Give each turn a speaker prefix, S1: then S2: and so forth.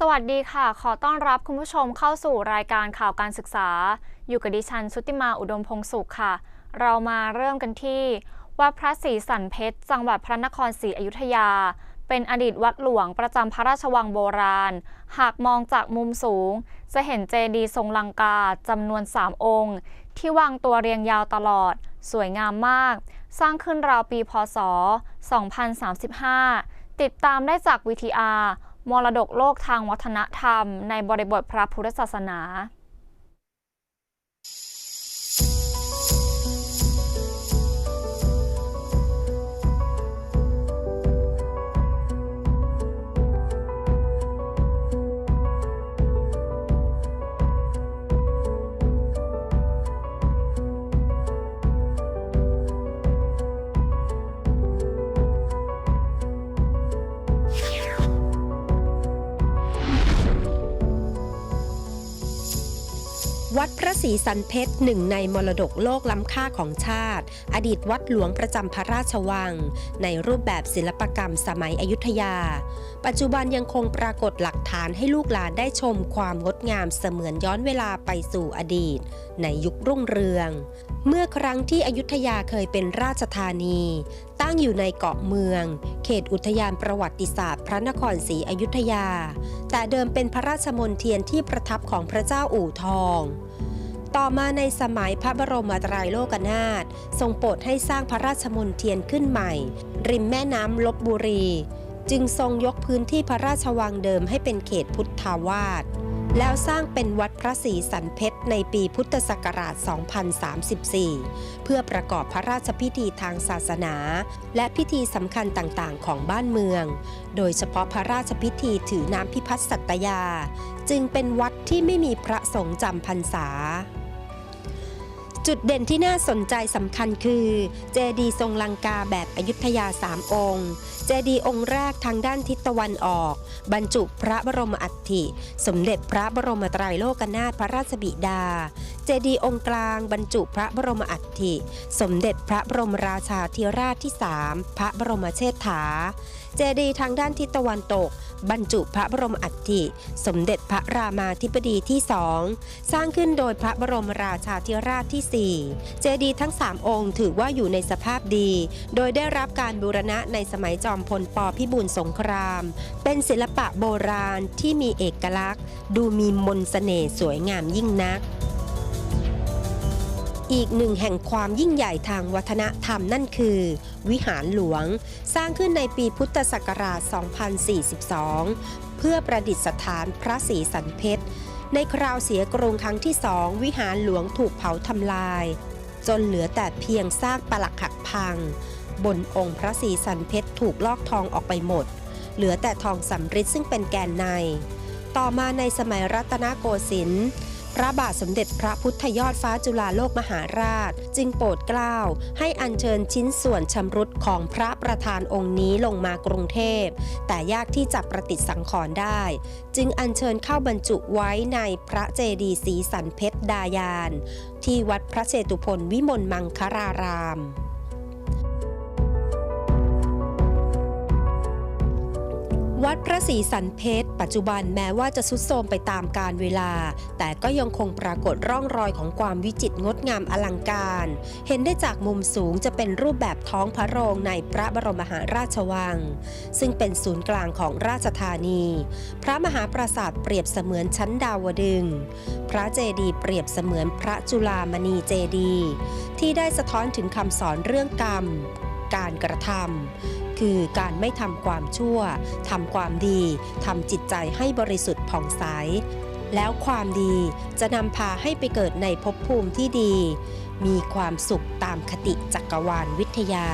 S1: สวัสดีค่ะ ขอต้อนรับคุณผู้ชมเข้าสู่รายการข่าวการศึกษา อยู่กับดิฉันชุติมาอุดมพงศ์สุขค่ะ เรามาเริ่มกันที่ วัดพระศรีสันเพชร จังหวัดพระนครศรีอยุธยา เป็นอดีตวัดหลวงประจำพระราชวังโบราณ หากมองจากมุมสูง จะเห็นเจดีย์ทรงลังกาจำนวน 3 องค์ ที่วางตัวเรียงยาวตลอด สวยงามมาก สร้างขึ้นราวปีพศ 2035 ติดตามได้จาก VTR มรดกโลกทางวัฒนธรรม ในบริบทพระพุทธศาสนา
S2: วัดพระศรีสันเพชรหนึ่งในมรดกโลกล้ำค่าของชาติ อดีตวัดหลวงประจำพระราชวัง ในรูปแบบศิลปกรรมสมัยอยุธยา ปัจจุบันยังคงปรากฏหลักฐานให้ลูกหลานได้ชมความงดงามเสมือนย้อนเวลาไปสู่อดีต ในยุครุ่งเรือง เมื่อครั้งที่อยุธยาเคยเป็นราชธานี ตั้งอยู่ในเกาะเมือง เขตอุทยานประวัติศาสตร์ พระนครศรีอยุธยา แต่เดิมเป็นพระราชมณียนที่ประทับของพระเจ้าอู่ทอง ต่อมาในสมัยพระบรมไตรโลกนาถทรงโปรดให้สร้างพระราชมณียนขึ้นใหม่ ริมแม่น้ำลบบุรี จึงทรงยกพื้นที่พระราชวังเดิมให้เป็นเขตพุทธาวาส แล้วสร้างเป็นวัดพระศรีสันเพชรในปีพุทธศักราช 2034 เพื่อประกอบพระราชพิธีทางศาสนา และพิธีสำคัญต่างๆ ของบ้านเมือง โดยเฉพาะพระราชพิธีถือน้ำพิพัฒน์สัตยา จึงเป็นวัดที่ไม่มีพระสงฆ์จำพรรษา จุดเด่นที่น่าสนใจสำคัญคือเจดีย์ทรงลังกาแบบอยุธยาสามองค์ เจดีย์องค์แรกทางด้านทิศตะวันออก บรรจุพระบรมอัฐิ สมเด็จพระบรมไตรโลกนาถพระราชบิดา เจดีย์องค์กลางบรรจุพระบรมอัฐิ สมเด็จพระบรมราชาธิราชที่ 3 พระบรมเชษฐา เจดีย์ทางด้านทิศตะวันตก บรรจุพระบรมอัฐิ สมเด็จพระรามาธิบดีที่สองสร้างขึ้นโดยพระบรมราชาธิราชที่ 4 เจดีย์ทั้ง 3 องค์ถือว่าอยู่ในสภาพดี โดยได้รับการบูรณะในสมัยจอมพลปพิบูลสงคราม เป็นศิลปะโบราณที่มีเอกลักษณ์ ดูมีมนต์เสน่ห์สวยงามยิ่งนัก อีกหนึ่งแห่งความยิ่งใหญ่ทางวัฒนธรรมนั่นคือ วิหารหลวง สร้างขึ้นในปีพุทธศักราช 2042 เพื่อประดิษฐานพระศรีสันเพชร ในคราวเสียกรุงครั้งที่สองวิหารหลวงถูกเผาทำลาย จนเหลือแต่เพียงซากปลักหักพัง บนองค์พระศรีสันเพชรถูกลอกทองออกไปหมด เหลือแต่ทองสำริดซึ่งเป็นแกนใน ต่อมาในสมัยรัตนโกสินทร์ พระบาทสมเด็จพระพุทธยอดฟ้าจุฬาโลกมหาราช จึงโปรดเกล้าให้อัญเชิญชิ้นส่วนชำรุดของพระประธานองค์นี้ลงมากรุงเทพ แต่ยากที่จะประติดสังขรณ์ได้ จึงอัญเชิญเข้าบรรจุไว้ในพระเจดีย์ศรีสันเพชรดายาน ที่วัดพระเชตุพนวิมลมังคารารามวัดพระศรีสันเพชร ปัจจุบันแม้ว่าจะสุดโทรมไปตามกาลเวลา แต่ก็ยังคงปรากฏร่องรอยของความวิจิตรงดงามอลังการ เห็นได้จากมุมสูงจะเป็นรูปแบบท้องพระโรงในพระบรมมหาราชวัง ซึ่งเป็นศูนย์กลางของราชธานี พระมหาปราสาทเปรียบเสมือนชั้นดาวดึง พระเจดีย์เปรียบเสมือนพระจุลามณีเจดีย์ที่ได้สะท้อนถึงคำสอนเรื่องกรรม การกระทำ คือการไม่ทำความชั่วทำความดีทำจิตใจให้บริสุทธิ์ผ่องใส แล้วความดีจะนำพาให้ไปเกิดในภพภูมิที่ดี มีความสุขตามคติจักรวาลวิทยา